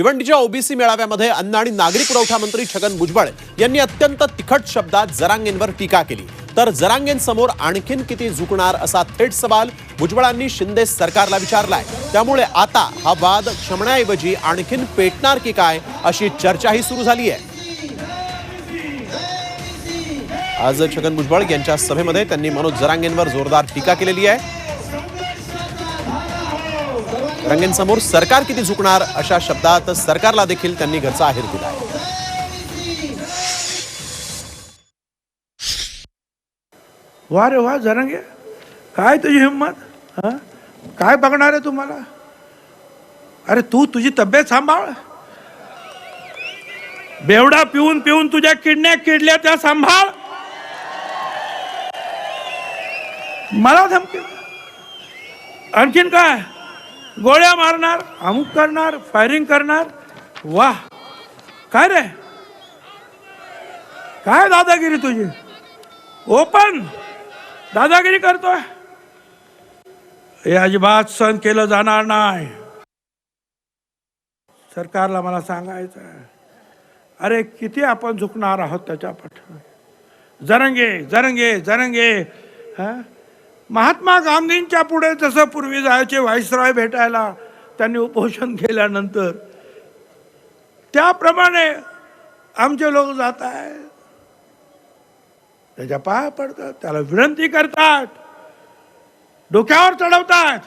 भिवंडीच्या OBC मेळाव्यामध्ये अन्न आणि नागरी पुरवठा मंत्री छगन भुजबळ यांनी अत्यंत तिखट शब्दात जरांगेंवर टीका केली. तर जरांगेंसमोर आणखीन किती झुकणार असा थेट सवाल भुजबळांनी शिंदे सरकारला विचारलाय. त्यामुळे आता हा वाद क्षमण्याऐवजी आणखीन पेटणार की काय अशी चर्चाही सुरू झाली आहे आज छगन भुजबळ यांच्या सभेमध्ये त्यांनी मनोज जरांगेंवर जोरदार टीका केलेली आहे. रंगेंसमोर सरकार किती झुकणार अशा शब्दात सरकारला देखील त्यांनी घरचा आहेर दिलाय वा रे वा जरंगे. काय तुझी हिंमत काय बघणार आहे तुम्हाला? अरे तू तुझी तब्येत सांभाळ. बेवडा पिऊन पिऊन तुझ्या किडण्या किडल्या त्या सांभाळ. मला धमकी. आणखीन काय? गोळ्या मारणार अमुक करणार फायरिंग करणार. वा काय रे? काय दादागिरी तुझी? ओपन दादागिरी करतोय. हे अजिबात सहन केलं जाणार नाही. सरकारला मला सांगायचं अरे किती आपण झुकणार आहोत त्याच्या पाठ जरंगे जरंगे जरंगे. हा? महात्मा गांधींच्या पुढे जसं पूर्वी जायचे व्हाईसरॉय भेटायला त्यांनी उपोषण केल्यानंतर त्याप्रमाणे आमचे लोक जात आहेत. त्याच्या पाया पडतात त्याला विनंती करतात. डोक्यावर चढवतात.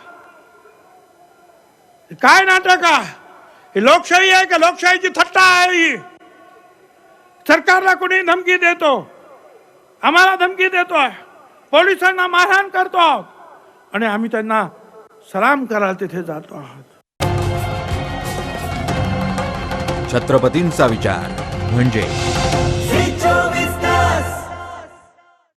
काय नाटक आहे? ही लोकशाही आहे का? लोकशाहीची थट्टा आहे ही. सरकारला कुणी धमकी देतो? आम्हाला धमकी देतोय. पोलिसांना मारहाण करतो आहोत. आणि आम्ही त्यांना सलाम करायला तिथे जातो आहोत. छत्रपतींचा विचार म्हणजे